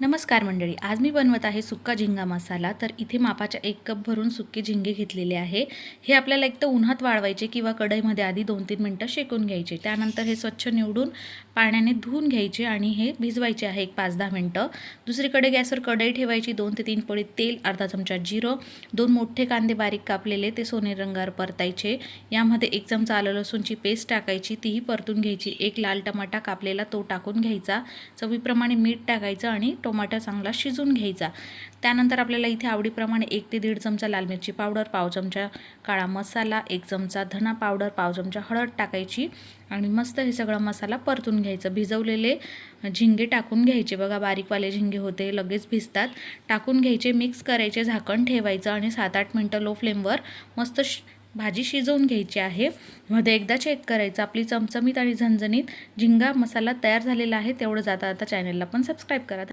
नमस्कार मंडळी आज मी बनवत आहे सुक्का झिंगा मसाला. तर इथे मापाच्या एक कप भरून सुके झिंगे घेतलेले आहे. हे आपल्याला एक तर उन्हात वाळवायचे किंवा कढईमध्ये आधी दोन तीन मिनटं शेकून घ्यायचे. त्यानंतर हे स्वच्छ निवडून पाण्याने धुवून घ्यायचे आणि हे भिजवायचे आहे एक पाच दहा मिनटं. दुसरीकडे गॅसवर कढई ठेवायची दोन ते तीन पळी तेल अर्धा चमचा जिरं दोन मोठे कांदे बारीक कापलेले ते सोनेरी रंगावर परतायचे. यामध्ये एक चमचा आलं लसूणची पेस्ट टाकायची तीही परतून घ्यायची. एक लाल टमाटा कापलेला तो टाकून घ्यायचा. चवीप्रमाणे मीठ टाकायचं आणि टोमॅटो चांगला शिजून घ्यायचा. त्यानंतर आपल्याला इथे आवडीप्रमाणे एक ते दीड चमचा लाल मिरची पावडर पाव चमचा काळा मसाला एक चमचा धना पावडर पाव चमचा हळद टाकायची आणि मस्त हे सगळा मसाला परतून घ्यायचं. भिजवलेले झिंगे टाकून घ्यायचे. बघा बारीकवाले झिंगे होते लगेच भिजतात. टाकून घ्यायचे मिक्स करायचे झाकण ठेवायचं आणि सात आठ मिनटं लो फ्लेमवर मस्त भाजी शिजवून घ्यायची आहे. मध्ये एकदा चेक करायचं. आपली चमचमीत आणि झणझणीत झिंगा मसाला तयार झालेला आहे तेवढं जाता आता चॅनलला पण सबस्क्राईब करा.